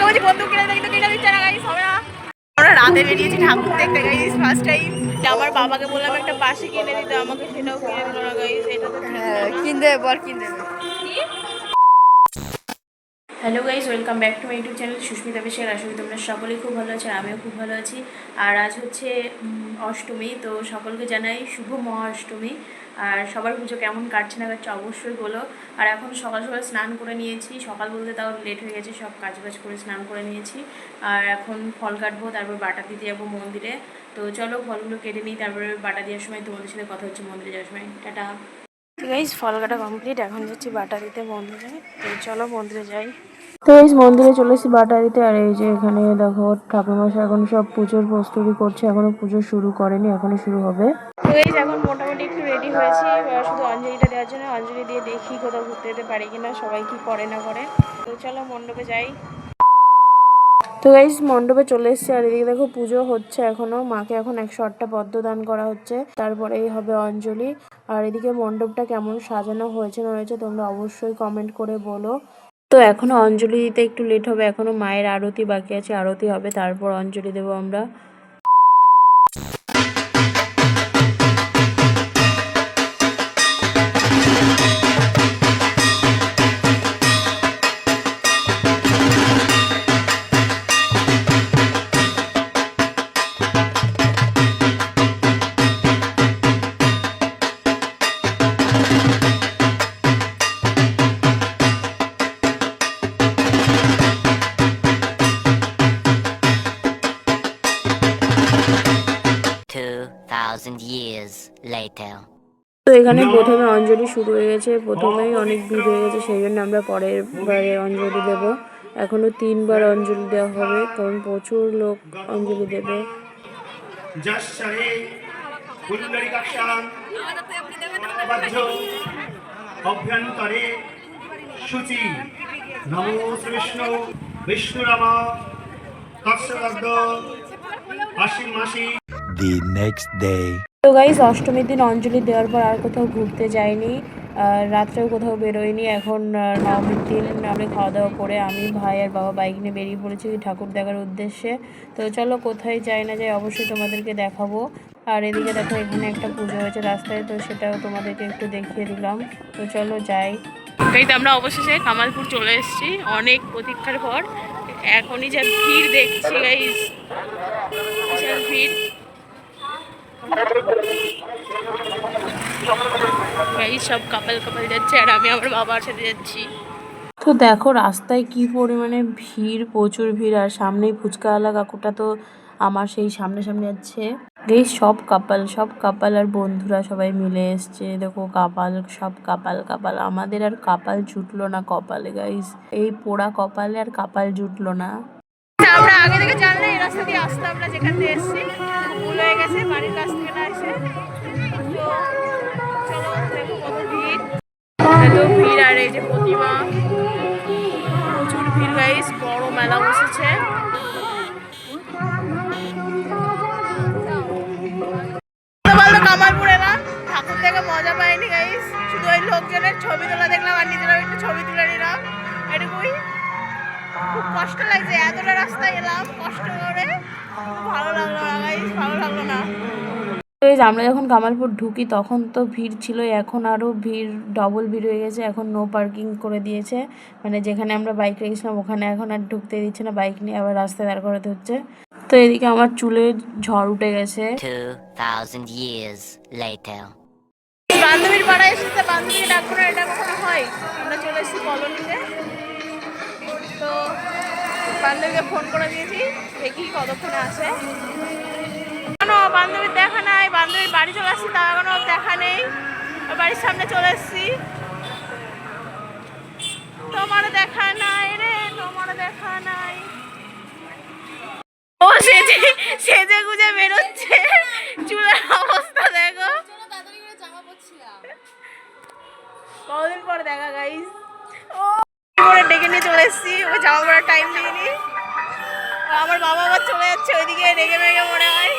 বাবাকে বলছি বন্ধু কিনে দেখি তো কিনে দিচ্ছে না গাইস আমরা রাতে বেরিয়েছি ঠাকুর দেখতে গাইস ফার্স্ট টাইম আমার বাবাকে বললাম একটা বাসি কিনে দিতে আমাকে সেটাও কিনে দিল না গাইস এটা তো হ্যাঁ কিনতে hello guys welcome back to my YouTube channel Susmita বেশের আশা করি তোমরা সকলেই খুব ভালো আছো আমিও খুব ভালো আছি। আর আজ হচ্ছে অষ্টমী তো সকলকে জানাই শুভ মহা অষ্টমী আর সবার পুজো কেমন কাটছে না কাটছে অবশ্যই বলো। আর এখন সকাল সকাল স্নান করে নিয়েছি। সকাল বলতে তাও লেট হয়ে গেছে, সব কাজ বাজ করে স্নান করে নিয়েছি। আর এখন ফল কাটবো, তারপর বাটা দিতে যাব মন্দিরে। তো চলো ফলগুলো কেটে নিই, তারপরে বাটা দেওয়ার সময় তোমাদের সাথে কথা হচ্ছে মন্দিরে যাওয়ার সময়। টাটা। ফল কাটা কমপ্লিট এখন যাচ্ছি বাটা দিতে মন্দিরে। তো চলো মন্দিরে যাই। তো এই মন্দিরে চলে এসেছি বাটারিতে। আর এই যে এখানে দেখো ঠাকুরমশাই এখন সব পুজোর প্রস্তুতি করছে এখনও পুজো শুরু করেনি এখনও শুরু হবে। তো এই যে এখন মোটামুটি একটু রেডি হয়েছি শুধু অঞ্জলিটা দেওয়ার জন্য অঞ্জলি দিয়ে দেখি কোথাও ঘুরতে যেতে পারি কিনা সবাই কি করে না করে। তো চলো মণ্ডপে যাই। তো গাইজ মণ্ডপে চলে এসেছে আর এদিকে দেখো পুজো হচ্ছে এখনও। মাকে এখন একশো আটটা পদ্ম দান করা হচ্ছে তারপরেই হবে অঞ্জলি। আর এদিকে মণ্ডপটা কেমন সাজানো হয়েছে না হয়েছে তোমরা অবশ্যই কমেন্ট করে বলো। তো এখনও অঞ্জলি দিতে একটু লেট হবে, এখনও মায়ের আরতি বাকি আছে, আরতি হবে, তারপর অঞ্জলি দেবো আমরা। Later. তো এখানে প্রথমে অঞ্জলি শুরু হয়ে গেছে প্রথমেই অনেক ভিড় হয়ে গেছে সেই জন্য আমরা পরের বারে অঞ্জলি দেব। এখনও তিনবার অঞ্জলি দেওয়া হবে কারণ প্রচুর লোক অঞ্জলি দেবে। অভ্যন্তরে শুচি। নমো বিষ্ণু বিষ্ণুরামা তৎসদগ্ধ আশিং মাসি। The next day. তো গাইস অষ্টমীর দিন অঞ্জলি দেওয়ার পর আর কোথাও ঘুরতে যাইনি রাত্রেও কোথাও বেরোয়নি। এখন নবমীর দিন, আমরা খাওয়া দাওয়া করে আমি, ভাই আর বাবা বাইক নিয়ে বেরিয়ে পড়েছি ঠাকুর দেখার উদ্দেশ্যে। তো চলো, কোথায় যাই না যাই অবশ্যই তোমাদেরকে দেখাবো। আর এদিকে দেখো, এখানে একটা পুজো হয়েছে রাস্তায়, তো সেটাও তোমাদেরকে একটু দেখিয়ে দিলাম। তো চলো, যাই। এই তো আমরা অবশেষে কামালপুর চলে এসেছি, অনেক প্রতীক্ষার পর। এখনই যা ভিড় দেখছি গাইস ভিড়। এই সব কাপাল কাপাল যাচ্ছে আর আমি আমার বাবার সাথে যাচ্ছি। তো দেখো, রাস্তায় কি পরিমাণে ভিড়, প্রচুর ভিড়, আর সামনেই ফুচকাওয়ালা কাকুটা তো আমার সেই সামনে সামনে যাচ্ছে। এই সব কাপাল সব কাপাল আর বন্ধুরা সবাই মিলে এসছে। দেখো, কাপাল, সব কাপাল কাপাল। আমাদের আর কাপাল জুটলো না কপালে গাইস এই পোড়া কপালে আর কাপাল জুটলো না। আমরা আগে থেকে জানলে এই রাস্তা দিয়ে আসতাম না যেখান দিয়ে এসেছি। ভুল হয়ে গেছে, বাড়ির কাছ থেকে এসে। তো চলো কত ভিড়। এত ভিড় আর এই যে প্রতিমা, প্রচুর ভিড় গাইস বড় মেলা বসেছে। থেকে মজা পাইনি গাইস শুধু ওই লোকজনের ছবি তোলা দেখলাম আর নিজেরাও একটু ছবি তুলে নিলাম। এটুকুই। খুব কষ্ট লাগছে এতটা রাস্তায় এলাম কষ্ট করে। ভালো লাগল না গাইস ভালো লাগল না। আমরা যখন কামালপুর ঢুকি তখন তো ভিড় ছিল এখন আরও ভিড় ডবল ভিড় হয়ে গেছে এখন নো পার্কিং করে দিয়েছে। মানে যেখানে আমরা বাইক রেখেছিলাম ওখানে এখন আর ঢুকতে দিচ্ছে না বাইক নিয়ে আবার রাস্তায় দাঁড় করাতে হচ্ছে। তো এদিকে আমার চুলে ঝড় উঠে গেছে. বান্ধবীর পাড়ায় এসেছে বান্ধবীকে এটা কখনো হয়? আমরা চলে এসেছি কলোনিতে। বান্ধবীকে ফোন করে দিয়েছি, দেখি কতক্ষণে আসে। এখনও বান্ধবীর দেখা নাই বান্ধবীর বাড়ি চলে আসছি তা এখনও দেখা নেই। বাড়ির সামনে চলে এসেছি। তোমার দেখা নাই রে, তোমার দেখা নাই। ও সেজে গুজে বেরোচ্ছে। চুলের অবস্থা দেখো। কতদিন পর দেখা গাইস ও ডেকে নিয়ে চলে এসেছি। ওকে জামা পড়ার টাইম দিইনি চলে যাচ্ছে ওইদিকে রেগে মেগে মনে হয়।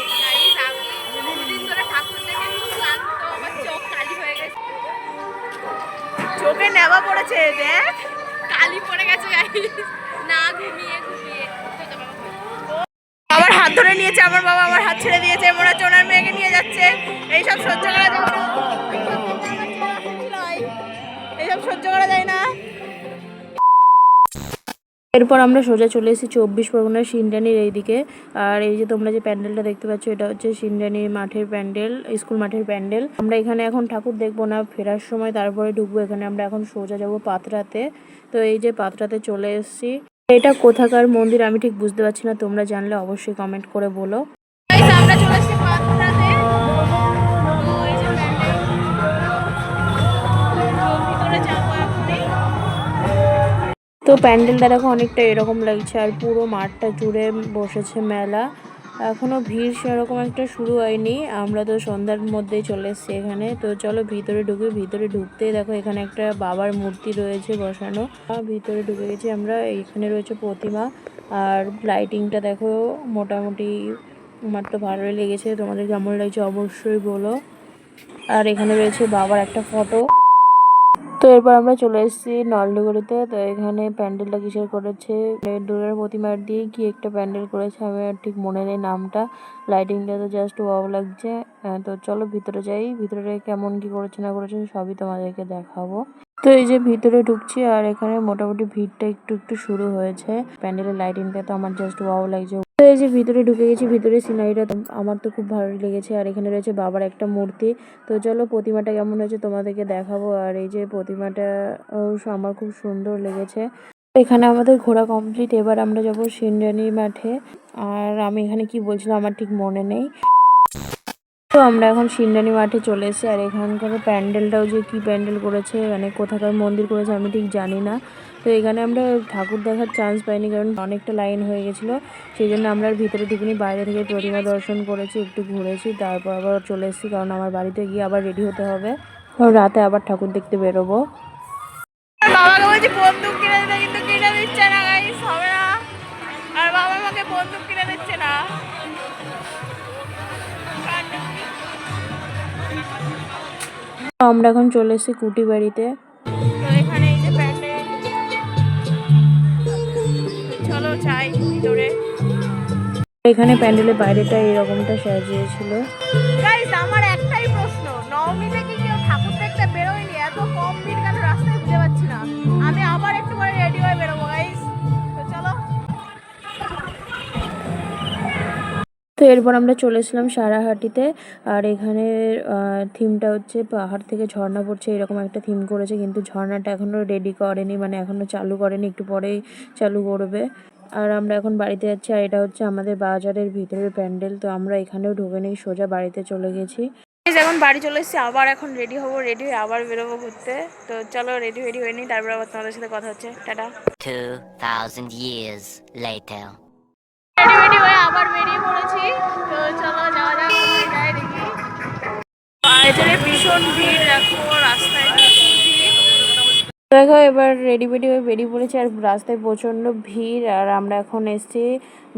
চোখে নেওয়া পড়েছে দেখ। কালি পড়ে গেছে না আমার হাত ধরে নিয়েছে আমার বাবা আমার হাত ছেড়ে দিয়েছে মনে হচ্ছে ওনার মেয়েকে নিয়ে যাচ্ছে। এইসব সহ্য করা যায় না। এইসব সহ্য করা যায় না। এরপর আমরা সোজা চলে এসেছি চব্বিশ পরগনার সিন্ডানির এইদিকে। আর এই যে তোমরা যে প্যান্ডেলটা দেখতে পাচ্ছ, এটা হচ্ছে সিন্ডানির মাঠের প্যান্ডেল, স্কুল মাঠের প্যান্ডেল। আমরা এখানে এখন ঠাকুর দেখব না, ফেরার সময়, তারপরে ঢুকবো। এখানে আমরা এখন সোজা যাব পাতরাতে। তো এই যে পাতরাতে চলে এসেছি। এটা কোথাকার মন্দির আমি ঠিক বুঝতে পারছি না, তোমরা জানলে অবশ্যই কমেন্ট করে বলো। তো প্যান্ডেলটা দেখো অনেকটা এরকম লাগছে, আর পুরো মাঠটা জুড়ে বসেছে মেলা। এখনও ভিড় সেরকম একটা শুরু হয়নি, আমরা তো সন্ধ্যার মধ্যেই চলে এসেছি এখানে। তো চলো ভিতরে ঢুকি, ভিতরে ঢুকতে দেখো এখানে একটা বাবার মূর্তি রয়েছে বসানো। ভিতরে ঢুকে গেছি আমরা, এখানে রয়েছে প্রতিমা। আর লাইটিংটা দেখো, মোটামুটি আমার তো ভালোই লেগেছে। তোমাদের কেমন লাগছে অবশ্যই বলো। আর এখানে রয়েছে বাবার একটা ফটো। তো এরপর আমরা চলে এসেছি নলডুগুড়িতে। তো এখানে প্যান্ডেলটা কিসের করেছে? দুর্গার প্রতিমার দিয়ে কি একটা প্যান্ডেল করেছে? আমি আর ঠিক মনে নেই নামটা। লাইটিংটা তো জাস্ট ওয়াও লাগছে। তো চলো ভিতরে যাই। ভিতরে কেমন কি করেছে না করেছে সবই তোমাদেরকে দেখাবো। তো এই যে ভিতরে ঢুকছি আর এখানে মোটামুটি ভিড়টা একটু একটু শুরু হয়েছে। প্যান্ডেলের লাইটিংটা তো আমার জাস্ট ওয়াও লাগছে। তো এই যে ভিতরে ঢুকে গেছি, ভিতরে সিনারিটা আমার তো খুব ভালো লেগেছে। আর এখানে রয়েছে বাবার একটা মূর্তি। তো চলো প্রতিমাটা কেমন হয়েছে তোমাদেরকে দেখাবো। আর এই যে প্রতিমাটা আমার খুব সুন্দর লেগেছে। এখানে আমাদের ঘোরা কমপ্লিট এবার আমরা যাব সিন্ডানি মাঠে। আর আমি এখানে কি বলছিলাম আমার ঠিক মনে নেই। আমরা এখন সিন্ডানি মাঠে চলে এসেছি। আর এখানকার প্যান্ডেলটাও যে কি প্যান্ডেল করেছে মানে কোথাকার মন্দির করেছে আমি ঠিক জানি না। তো এখানে আমরা ঠাকুর দেখার চান্স পাইনি কারণ অনেকটা লাইন হয়ে গেছিল। সেই জন্য আমরা ভিতরে ঢুকিনি, বাইরে থেকে প্রতিমা দর্শন করেছি, একটু ঘুরেছি, তারপর আবার চলে এসেছি কারণ আমার বাড়িতে গিয়ে আবার রেডি হতে হবে। রাতে আবার ঠাকুর দেখতে বেরোবো। বাবাকে বলছি বন্দুক কিনে কিন্তু কিনে দিচ্ছে না হবে আমরা এখন চলে এসেছি কুটি বাড়িতে। তো এখানে এই যে প্যান্ডেল চলো যাই ভিতরে। এখানে প্যান্ডেলের বাইরেটা এরকমটা সাজিয়েছিল। গাইস আমার তো এরপর আমরা চলে এসলাম সারাহাটিতে। আর এখানে থিমটা হচ্ছে পাহাড় থেকে ঝর্ণা পড়ছে এরকম একটা থিম করেছে কিন্তু ঝর্ণাটা এখনও রেডি করেনি মানে এখনও চালু করেনি একটু পরেই চালু করবে। আর আমরা এখন বাড়িতে যাচ্ছি আর এটা হচ্ছে আমাদের বাজারের ভিতরের প্যান্ডেল তো আমরা এখানেও ঢুকে নেই সোজা বাড়িতে চলে গেছি। এখন বাড়ি চলে এসেছি আবার এখন রেডি হব রেডি হয়ে আবার বেরোবো ঘুরতে। তো চলো রেডি রেডি হয়ে নিই তারপর আবার তোমাদের সাথে কথা হচ্ছে। টাটা। 2,000 years later. আবার বেরিয়ে পড়েছি। তো চলো যাওয়া যাক দেখি। বাজারে ভীষণ ভিড় দেখো রাস্তায় দেখো, এবার রেডি বেডি হয়ে বেরিয়ে পড়েছি আর রাস্তায় প্রচণ্ড ভিড়। আর আমরা এখন এসেছি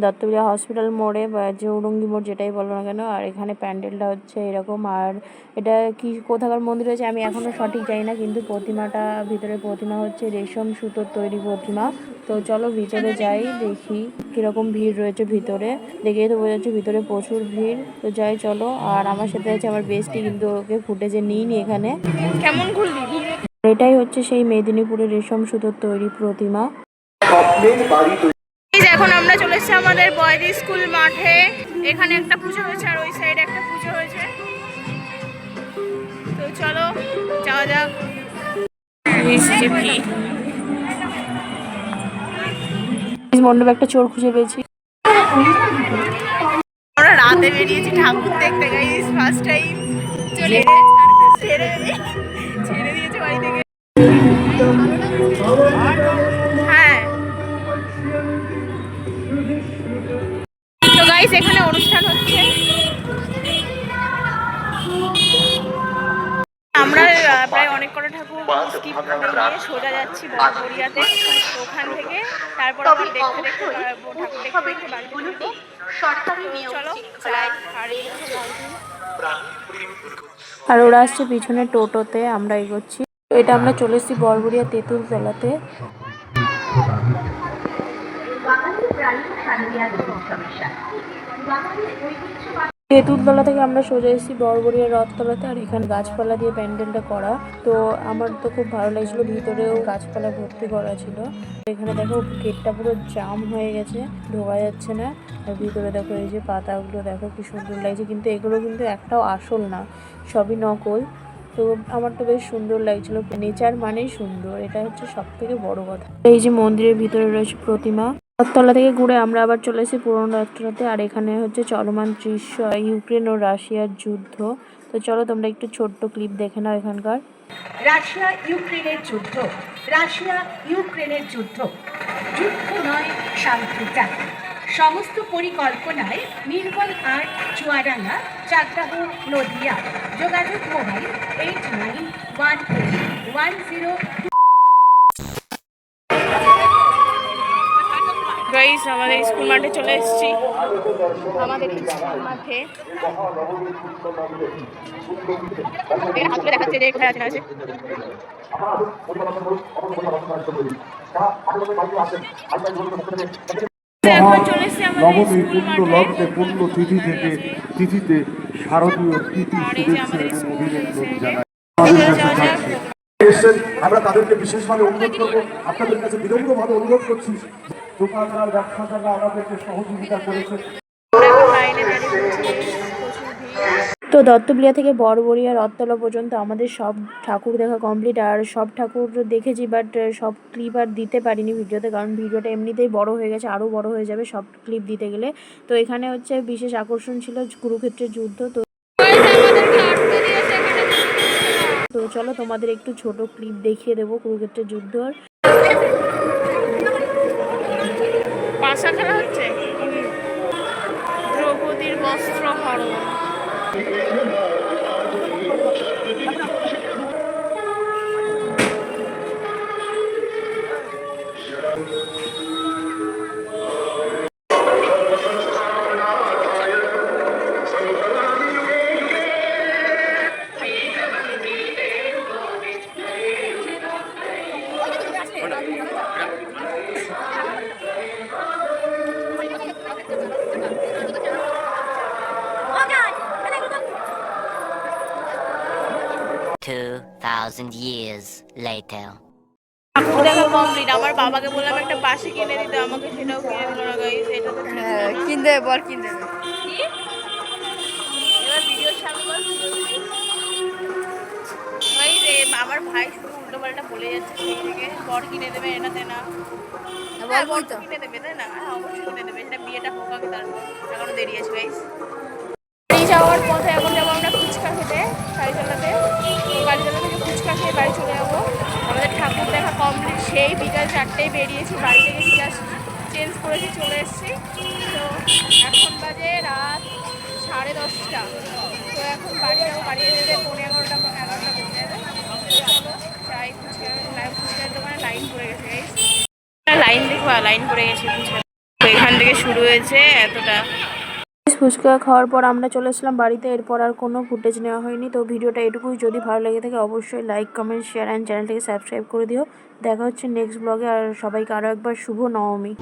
দত্তবিলা হসপিটাল মোড়ে, বা যে চৌরঙ্গি মোড় যেটাই বলো না কেন। আর এখানে প্যান্ডেলটা হচ্ছে এরকম। আর এটা কি, কোথাকার মন্দির হয়েছে আমি এখনও সঠিক জানি না, কিন্তু প্রতিমাটা, ভিতরে প্রতিমা হচ্ছে রেশম সুতোর তৈরি প্রতিমা। তো চলো ভিতরে যাই, দেখি কীরকম ভিড় রয়েছে ভিতরে। দেখেই তো বোঝা যাচ্ছে ভিতরে প্রচুর ভিড়। তো যাই, চলো। আর আমার সাথে আছে আমার বেস্টি কিন্তু ওকে ফুটেজে নিইনি এখানে। কেমন ঘুরলি? এটাই হচ্ছে সেই মেদিনীপুরের রেশম সুতোর তৈরি প্রতিমা। এখন আমরা চলে এসেছি আমাদের বয়দি স্কুল মাঠে। এখানে একটা পুজো হয়েছে আর ওই সাইডে একটা পুজো হয়েছে। তো চলো যাওয়া যাক। মণ্ডপে একটা চোর খুঁজে পেয়েছি। আমরা রাতে বেরিয়েছি ঠাকুর দেখতে গাইস ফার্স্ট টাইম চলে গাইস এখানে অনুষ্ঠান হচ্ছে। আমরা প্রায় অনেক কটা ঠাকুর স্কিপ করে নিয়ে সোজা যাচ্ছি বড়বড়িয়াতে ওখান থেকে তারপর আবার দেখতে দেখতে ঠাকুর দেখতে দেখতে বাড়িতে ফিরবো। চলো যাই আর এই আর ওরা আসছে পিছনে টোটোতে আমরা এগোচ্ছি। এটা আমরা চলে এসেছি বরবরিয়া তেঁতুল তলাতে তেঁতুলতলা থেকে আমরা সোজা এসেছি বড়বড়িয়া রথতলাতে, আর এখানে গাছপালা দিয়ে প্যান্ডেলটা করা। তো আমার তো খুব ভালো লাগছিল, ভিতরেও গাছপালা ভর্তি করা ছিল। এখানে দেখো গেটটা পুরো জাম হয়ে গেছে, ঢোকা যাচ্ছে না। আর ভিতরে দেখো এই যে পাতাগুলো, দেখো কি সুন্দর লাগছে। কিন্তু এগুলো কিন্তু একটাও আসল না, সবই নকল। তো আমার তো বেশ সুন্দর লাগছিল, নেচার মানেই সুন্দর, এটা হচ্ছে সব থেকে বড় কথা। এই যে মন্দিরের ভিতরে রয়েছে প্রতিমা রথতলা থেকে ঘুরে আমরা আবার চলে এসেছি পুরোনো রথতলাতে আর এখানে হচ্ছে চলমান দৃশ্য, ইউক্রেন ও রাশিয়ার যুদ্ধ। তো চলো তোমরা একটু ছোট্ট ক্লিপ দেখে নাও এখানকার। রাশিয়া, ইউক্রেনের যুদ্ধ। রাশিয়া, ইউক্রেনের যুদ্ধ। যুদ্ধ নয়, শান্তি সমস্ত পরিকল্পনায় নির্মল আট চুয়াডাঙ্গা, চাকদাহ নদিয়া, যোগাযোগ mobile eight nine one eight one zero guys আমাদের স্কুল মাঠে চলে এসেছি। আমাদের স্কুল মাঠে। হাতগুলো দেখাচ্ছে যে আছে আছে। এখন লগ্নে তিথি থেকে তিথিতে শারদীয় তিথি শুভেচ্ছা এবং অভিনন্দন জানাই। এসেছেন আমরা তাদেরকে বিশেষভাবে অনুরোধ করব। আপনাদের কাছে বিনম্রভাবে অনুরোধ করছি দোকানদার, ব্যবসাদাররা আমাদেরকে সহযোগিতা করেছে। তো দত্তবিলিয়া থেকে বড়বড়িয়া রথতলা পর্যন্ত আমাদের সব ঠাকুর দেখা কমপ্লিট আর সব ঠাকুর দেখেছি বাট সব ক্লিপ আর দিতে পারিনি ভিডিওতে, কারণ ভিডিওটা এমনিতেই বড় হয়ে গেছে, আরও বড় হয়ে যাবে সব ক্লিপ দিতে গেলে তো এখানে হচ্ছে বিশেষ আকর্ষণ ছিল কুরুক্ষেত্রের যুদ্ধ, তো তো চলো তোমাদের একটু ছোট ক্লিপ দেখিয়ে দেবো কুরুক্ষেত্রের যুদ্ধ পাশা খেলা হচ্ছে? দ্রৌপদীর বস্ত্র হরণ। Thousand years later. ঠাকুর দেখা কমপ্লিট আমার বাবাকে বললাম একটা বাসি কিনে দিতে আমাকে সেটাও কিনে দিল না গাইস এটা তো ঠিক হ্যাঁ না। বর এবার ভিডিও সামনে গাইস আমার ভাই শুধু উল্টো পাল্টা বলে যাচ্ছে থেকে বর কিনে দেবে এটা দেনা হ্যাঁ, হ্যাঁ, বলবোই বর তো। কিনে দেবে তাই না? হ্যাঁ অবশ্যই কিনে দেবে সেটা বিয়েটা হোক আগে তারপর এখনও দেরি আছে গাইস বাড়ি যাওয়ার পথে এখন যাব আমরা ফুচকা খেতে তো বাড়ি চলে যাব। আমাদের ঠাকুর দেখা কমপ্লিট সেই বিকাল চারটেই বেরিয়েছি বাড়ি থেকে জাস্ট চেঞ্জ করেছি, চলে এসেছি। তো এখন বাজে রাত সাড়ে দশটা। তো এখন বাড়ি যাব, বাড়ি যেতে পনেরো এগারোটা এগারোটা বেজে যাবে চলো যাই ফুচকা ফুচকার দোকানে লাইন পড়ে গেছে লাইন দেখবা লাইন পড়ে গেছে ফুচকা তো এখান থেকে শুরু হয়েছে এতটা ফুচকা খাওয়ার পর আমরা চলে এসলাম বাড়িতে, এরপর আর কোনো ফুটেজ নেওয়া হয়নি। তো ভিডিওটা এটুকুই। যদি ভালো লেগে থাকে অবশ্যই লাইক কমেন্ট শেয়ার অ্যান্ড চ্যানেলটাকে সাবস্ক্রাইব করে দিও। দেখা হচ্ছে নেক্সট ব্লগে আর সবাইকে আরও একবার শুভ নবমী